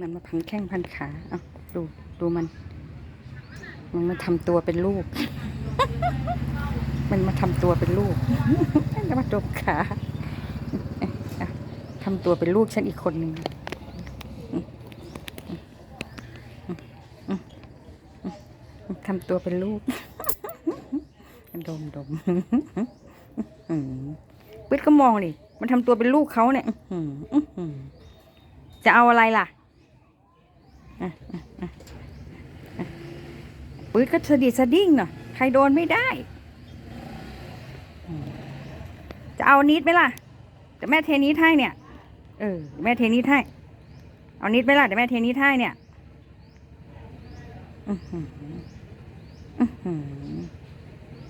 มันมาพันแข้งพันขาเอาดูดูมัน มันมาทำตัวเป็นลูก มันมาทำตัวเป็นลูกแล้วมาดมขาอะทำตัวเป็นลูกฉันอีกคนหนึ่งทำตัวเป็นลูก ดมดมอืมปึ๊ดก็มองดิ มันทำตัวเป็นลูกเขาเนี่ยจะเอาอะไรล่ะ ปื๊ดก็สะดิดสะดิ้งหน่อยใครโดนไม่ได้ จะเอานิดไหมล่ะเดี๋ยวแม่เทนิดให้เนี่ย เออ แม่เทนิดให้ เอานิดไหมล่ะเดี๋ยวแม่เทนิดให้เนี่ยอือหืออือหือ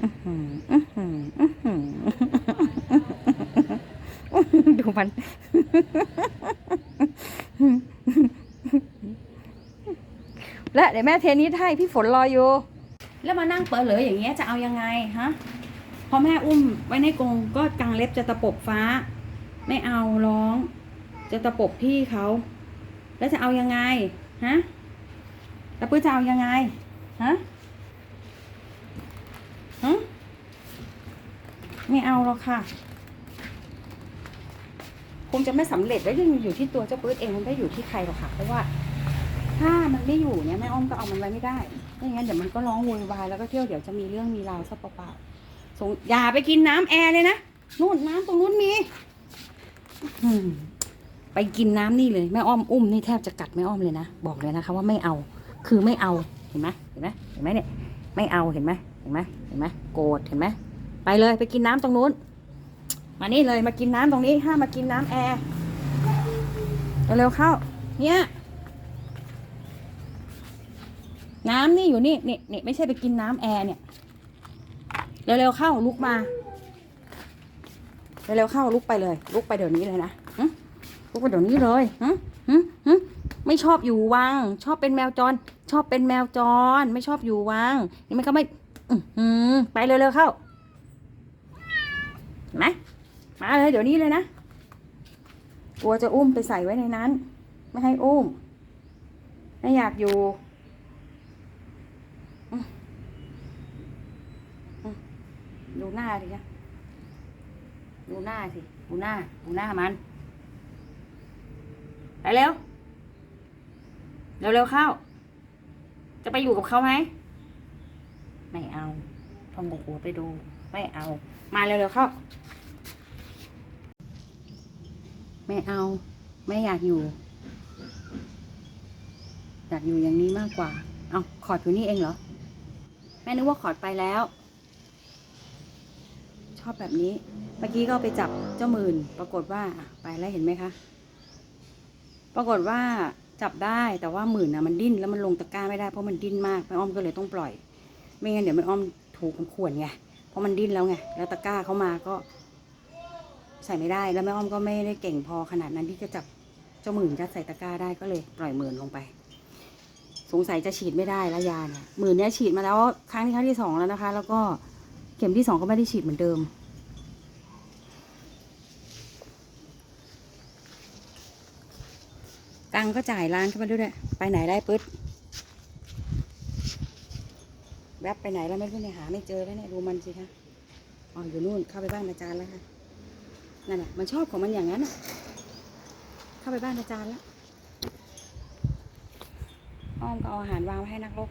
อือหืออือหืออือหือดูมัน และเดี๋ยวแม่เทนิสให้พี่ฝนรออยู่ แล้วมานั่งเปิดเหลยออย่างเงี้ยจะเอายังไงฮะพอแม่อุ้มไว้ในกรงก็กางเล็บจะตะปบฟ้า ไม่เอาร้อง จะตะปบพี่เขาแล้วจะเอายังไงฮะแล้วปื้อจะเอายังไงฮะฮะไม่เอาหรอกค่ะคงจะไม่สำเร็จแล้วยังอยู่ที่ตัวเจ้าปื๊ดเองมันไม่ได้อยู่ที่ใครหรอกค่ะเพราะว่า ถ้ามันไม่อยู่เนี่ยแม่อ้อมก็เอามันไว้ไม่ได้ไม่งั้นเดี๋ยวมันก็ร้องโวยวายแล้วก็เที่ยวเดี๋ยวจะมีเรื่องมีราวซะเปล่าๆสงอย่าไปกินน้ำแอร์เลยนะนู่นน้ำตรงนู้นมีไปกินน้ำนี่เลยแม่อ้อมอุ้มนี่แทบจะกัดแม่อ้อมเลยนะบอกเลยนะคะ ว่าไม่เอาคือไม่เอาเห็นไหมเห็นไหมเห็นไหมเนี่ยไม่เอาเห็นไหมเห็นไหมเห็นไหมโกรธเห็นไหมไปเลยไปกินน้ำตรงนู้น มานี่เลยมากินน้ำตรงนี้ห้ามมากินน้ำแอร์เร็วๆเข้าเนี่ย น้ำนี่อยู่นี่นี่นี่ไม่ใช่ไปกินน้ำแอร์เนี่ย เร็วๆเข้าลุกมา เร็วๆเข้าลุกไปเลย ลุกไปเดี๋ยวนี้เลยนะลุกไปเดี๋ยวนี้เลยหึหึหึไม่ชอบอยู่วัง ชอบเป็นแมวจร ชอบเป็นแมวจร ไม่ชอบอยู่วัง นี่มันก็ไม่อื้อหือไปเร็วๆเข้าเห็นไหมมาเลยเดี๋ยวนี้เลยนะกลัวจะอุ้มไปใส่ไว้ในนั้น ไม่ให้อุ้ม ไม่อยากอยู่ ดูหน้าดิคะดูหน้าสิ ดูหน้า ดูหน้ามัน ไปเร็ว เร็วเร็วเข้า จะไปอยู่กับเขาไหม ไม่เอาพองหัวไปดู ไม่เอา มาเร็วเร็วเข้า ไม่เอา ไม่อยากอยู่ อยากอยู่อย่างนี้มากกว่า เอาขอดอยู่นี่เองเหรอ แม่นึกว่าขอดไปแล้ว ชอบแบบนี้ เมื่อกี้ก็ไปจับเจ้าหมื่น ปรากฏว่าไปแล้วเห็นไหมคะ ปรากฏว่าจับได้แต่ว่าหมื่นนะมันดิ้นแล้วมันลงตะกร้าไม่ได้เพราะมันดิ้นมากแม่อ้อมก็เลยต้องปล่อย ไม่งั้นเดี๋ยวแม่อ้อมถูกมันข่วนไงเพราะมันดิ้นแล้วไงแล้วตะกร้าเขามาก็ ใส่ไม่ได้แล้วแม่อ้อมก็ไม่ได้เก่งพอขนาดนั้นที่จะจับเจ้าหมื่นจะใส่ตะกร้าได้ก็เลยปล่อยหมื่นลงไป สงสัยจะฉีดไม่ได้ล้วยาเนี่ยหมื่นเนี้ยฉีดมาแล้วครั้งที่ครั้งที่สองแล้วนะคะ แล้วก็ ข็มที่สองก็ไม่ได้ฉีดเหมือนเดิม ตังก็จ่ายร้านเข้ามาด้วย ไปไหนได้ปึ๊ด แวบไปไหนแล้วไม่รู้เนี่ยหาไม่เจอแล้วเนี่ยดูมันสิคะ อ๋ออยู่นู่นเข้าไปบ้านอาจารย์แล้วค่ะ นั่นแหละมันชอบของมันอย่างนั้นน่ะ เข้าไปบ้านอาจารย์แล้ว อ้อมก็เอาอาหารวางไว้ให้นักรบ